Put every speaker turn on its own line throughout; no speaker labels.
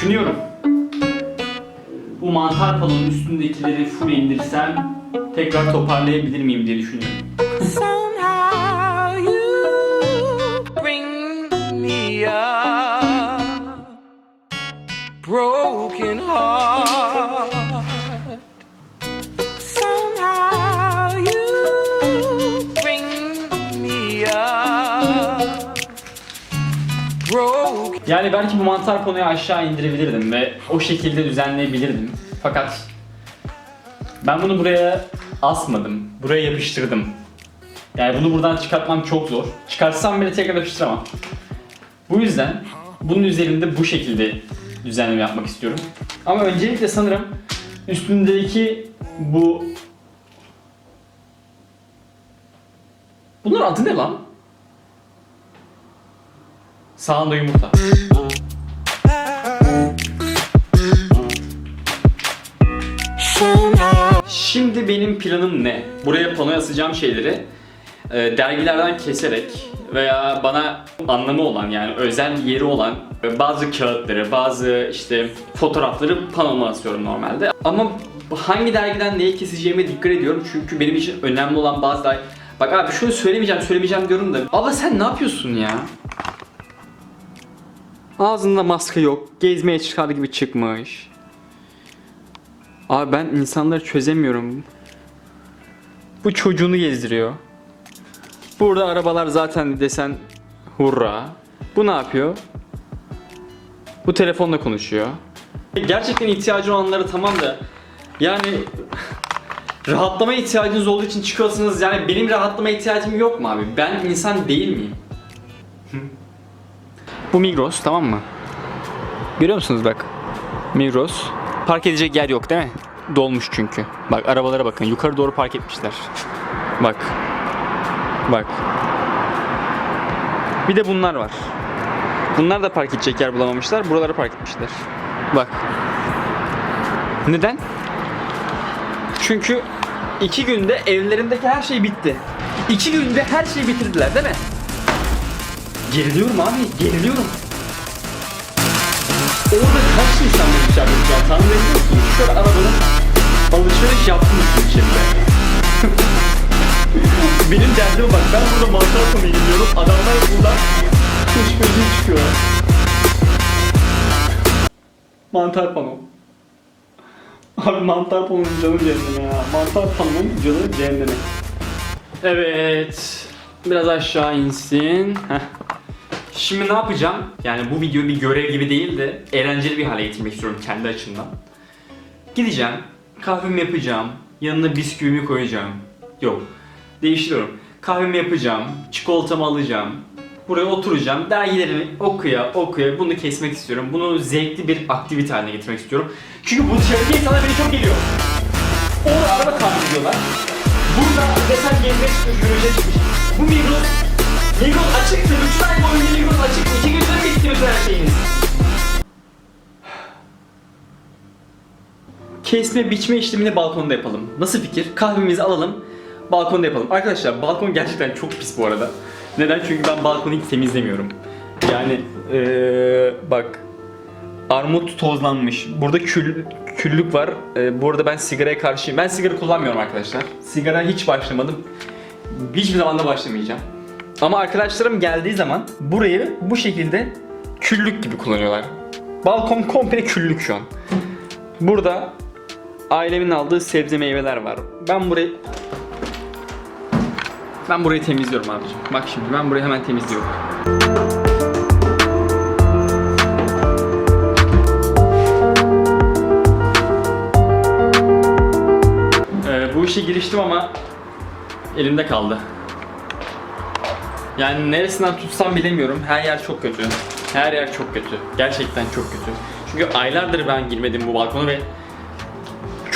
Düşünüyorum. Bu mantar palonun üstündekileri full indirsem tekrar toparlayabilir miyim diye düşünüyorum.
Broken heart.
Yani belki bu mantar panoyu aşağı indirebilirdim ve o şekilde düzenleyebilirdim. Fakat ben bunu buraya asmadım. Buraya yapıştırdım. Yani bunu buradan çıkartmam çok zor. Çıkartsam bile tekrar yapıştıramam. Bu yüzden bunun üzerinde bu şekilde düzenleme yapmak istiyorum. Ama öncelikle sanırım üstündeki bu... Bunların adı ne lan? Sağında yumurta. Benim planım ne? Buraya panoya asacağım şeyleri e, dergilerden keserek veya bana anlamı olan yani özel yeri olan e, bazı kağıtları, bazı işte fotoğrafları panoma asıyorum normalde. Ama hangi dergiden neyi keseceğime dikkat ediyorum çünkü benim için önemli olan bazı dergi... Bak abi şunu söylemeyeceğim, söylemeyeceğim diyorum da. Abla sen ne yapıyorsun ya? Ağzında maske yok, gezmeye çıkar gibi çıkmış. Abi ben insanları çözemiyorum. Bu çocuğunu gezdiriyor. Burada arabalar zaten desen hurra. Bu ne yapıyor? Bu telefonla konuşuyor. Gerçekten ihtiyacı olanları tamam da yani rahatlama ihtiyacınız olduğu için çıkıyorsunuz. Yani benim rahatlama ihtiyacım yok mu abi? Ben insan değil miyim? Bu Migros tamam mı? Görüyor musunuz bak? Migros. Park edecek yer yok değil mi? Dolmuş çünkü. Bak arabalara bakın. Yukarı doğru park etmişler. Bak. Bak. Bir de bunlar var. Bunlar da park edecek yer bulamamışlar. Buralara park etmişler. Bak. Neden? Çünkü iki günde evlerindeki her şey bitti. İki günde her şeyi bitirdiler değil mi? Geriliyorum abi, geriliyorum. Orada kaç insan an tahmin ediyor musunuz? Şöyle arabanın alışveriş yaptım içinde. Benim derdime bak ben burada mantar konuya gidiyorum. Adamlar burada kuş gözü çıkıyor. Mantar pano. Abi mantar panonun canı cehenneme ya. Mantar panonun canı cehenneme. Evet. Biraz aşağı insin. Şimdi ne yapacağım? Yani bu video bir görev gibi değil de eğlenceli bir hale getirmek istiyorum kendi açımdan. Gideceğim, kahvemi yapacağım, yanına bisküvimi koyacağım. Yok, değiştiriyorum. Kahvemi yapacağım, çikolatamı alacağım. Buraya oturacağım, dergilerimi okuya okuya bunu kesmek istiyorum. Bunu zevkli bir aktivite haline getirmek istiyorum. Çünkü bu dışarıdaki insanlar beni çok geliyor. Orada araba tamir ediyorlar. Burada desen gezmeye çıkmış, yürüyüşe çıkmış. Bu Migros Migros açıktı. 3 ay boyunca Migros açıktı. 2 gündür mü istiyorsun her şeyiniz? Kesme biçme işlemini balkonda yapalım. Nasıl fikir? Kahvemizi alalım. Balkonda yapalım. Arkadaşlar balkon gerçekten çok pis bu arada. Neden? Çünkü ben balkonu hiç temizlemiyorum. Yani ee, bak armut tozlanmış. Burada kül, küllük var. Ee, bu arada ben sigaraya karşıyım. Ben sigara kullanmıyorum arkadaşlar. Sigara hiç başlamadım. Hiçbir zaman da başlamayacağım. Ama arkadaşlarım geldiği zaman burayı bu şekilde küllük gibi kullanıyorlar. Balkon komple küllük şu an. Burada ailemin aldığı sebze meyveler var. Ben burayı ben burayı temizliyorum abicim. Bak şimdi ben burayı hemen temizliyorum. Ee, bu işe giriştim ama elimde kaldı. Yani neresinden tutsam bilemiyorum. Her yer çok kötü. Her yer çok kötü. Gerçekten çok kötü. Çünkü aylardır ben girmedim bu balkona ve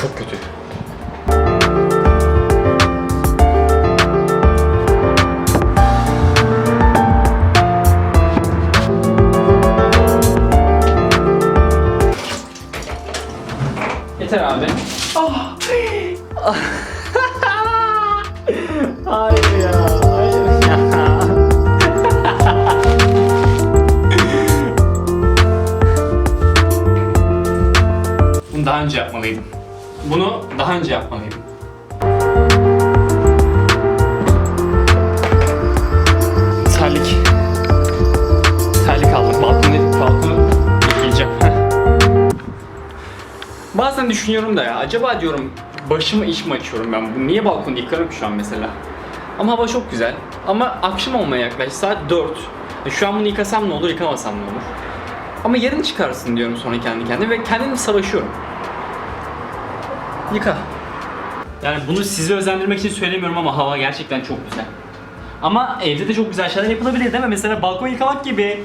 çok kötü. Yeter abi. Ah! Hayır ya, hayır ya. yapmalıydım. Bunu daha önce yapmalıydım. Terlik. Terlik aldım. Balkonu, balkonu yıkayacağım. Bazen düşünüyorum da ya acaba diyorum başıma iş mi açıyorum ben? Niye balkonu yıkarım şu an mesela? Ama hava çok güzel. Ama akşam olmaya yaklaştı. Saat 4. E, Şu an bunu yıkasam ne olur, yıkamasam ne olur? Ama yarın çıkarsın diyorum sonra kendi kendime ve kendimle savaşıyorum. Yıka. Yani bunu sizi özendirmek için söylemiyorum ama hava gerçekten çok güzel. Ama evde de çok güzel şeyler yapılabilir değil mi? Mesela balkon yıkamak gibi.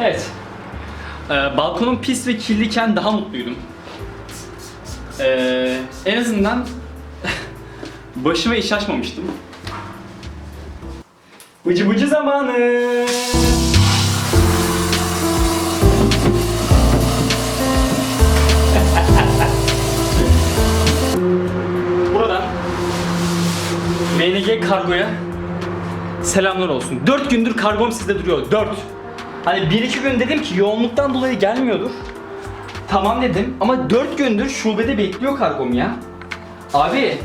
Evet. Ee, balkonum pis ve kirliyken daha mutluydum. Ee, en azından başıma iş açmamıştım. Bıcı bıcı zamanı. Buradan MNG Kargo'ya selamlar olsun. 4 gündür kargom sizde duruyor. 4. Hani 1-2 gün dedim ki yoğunluktan dolayı gelmiyordur. Tamam dedim ama 4 gündür şubede bekliyor kargom ya. Abi.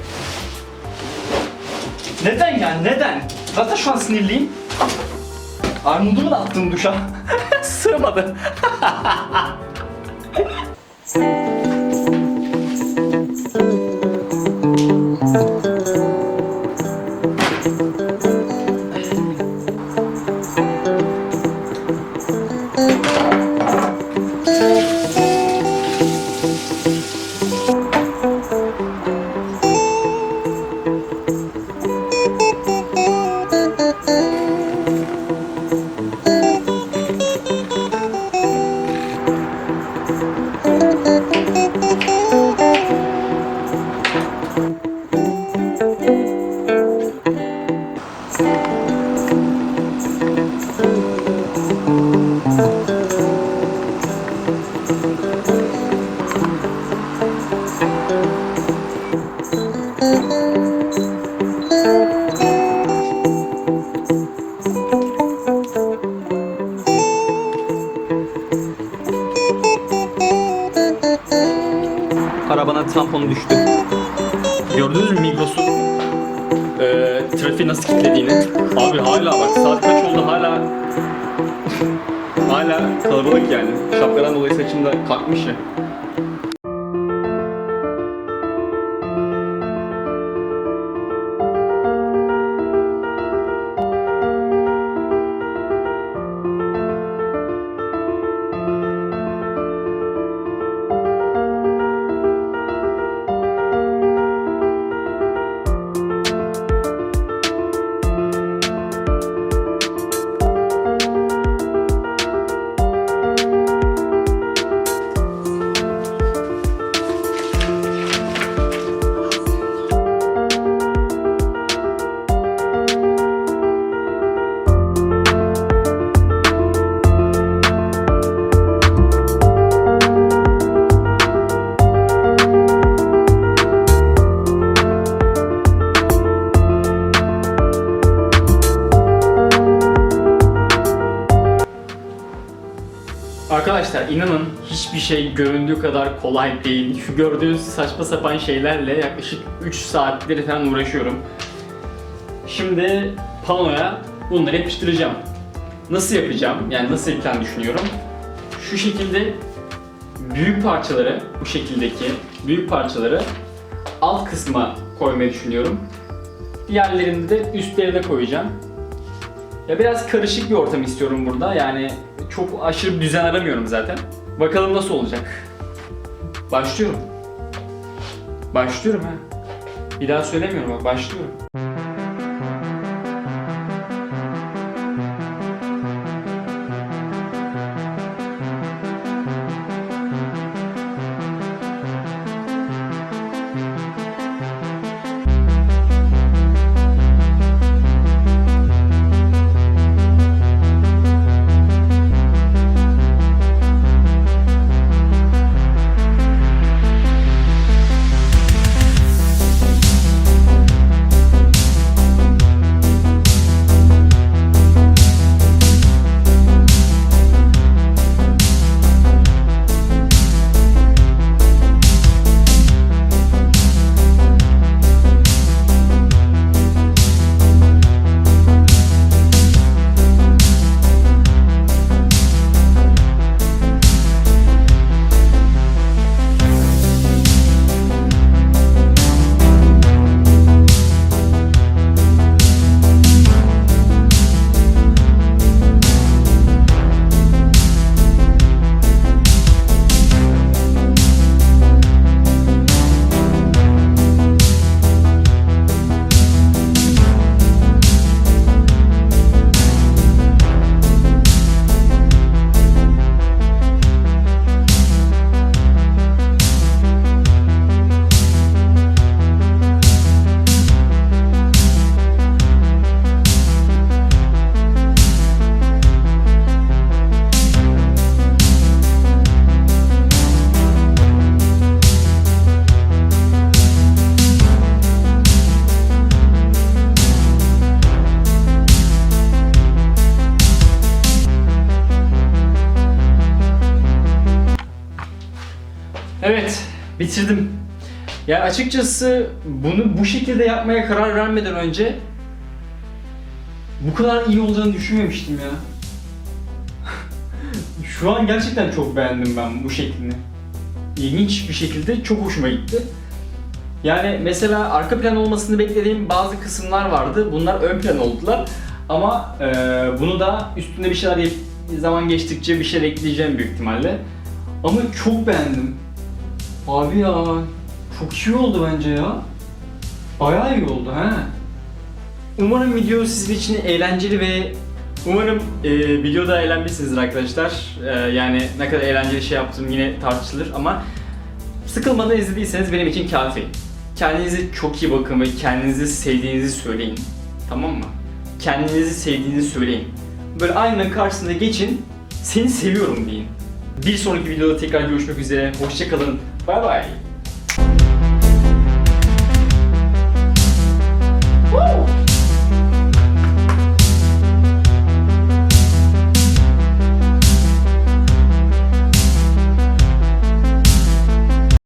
Neden ya neden? Zaten şu an sinirliyim. Armudumu da attım duşa. Sığmadı. Düştü. Gördünüz mü Migros'un eee trafiği nasıl kilitlediğini? Abi hala bak saat kaç oldu hala hala kalabalık yani. Şapkadan dolayı saçım da kalkmış ya. Arkadaşlar inanın hiçbir şey göründüğü kadar kolay değil. Şu gördüğünüz saçma sapan şeylerle yaklaşık 3 saatleri falan uğraşıyorum. Şimdi panoya bunları yapıştıracağım. Nasıl yapacağım? Yani nasıl plan düşünüyorum? Şu şekilde büyük parçaları, bu şekildeki büyük parçaları alt kısma koymayı düşünüyorum. Diğerlerini de üstlerine koyacağım. Ya biraz karışık bir ortam istiyorum burada. Yani çok aşırı bir düzen aramıyorum zaten. Bakalım nasıl olacak. Başlıyorum. Başlıyorum ha. Bir daha söylemiyorum bak başlıyorum. Bitirdim. Ya açıkçası bunu bu şekilde yapmaya karar vermeden önce bu kadar iyi olacağını düşünmemiştim ya. Şu an gerçekten çok beğendim ben bu şeklini. İlginç bir şekilde çok hoşuma gitti. Yani mesela arka plan olmasını beklediğim bazı kısımlar vardı. Bunlar ön plan oldular. Ama eee, bunu da üstünde bir şeyler zaman geçtikçe bir şeyler ekleyeceğim büyük ihtimalle. Ama çok beğendim. Abi ya çok iyi oldu bence ya. Bayağı iyi oldu ha. Umarım video sizin için eğlenceli ve umarım e, videoda eğlenmişsinizdir arkadaşlar. E, yani ne kadar eğlenceli şey yaptım yine tartışılır ama sıkılmadan izlediyseniz benim için kafi. Kendinize çok iyi bakın ve kendinizi sevdiğinizi söyleyin. Tamam mı? Kendinizi sevdiğinizi söyleyin. Böyle aynanın karşısında geçin, seni seviyorum deyin. Bir sonraki videoda tekrar görüşmek üzere. Hoşçakalın. Bay bay.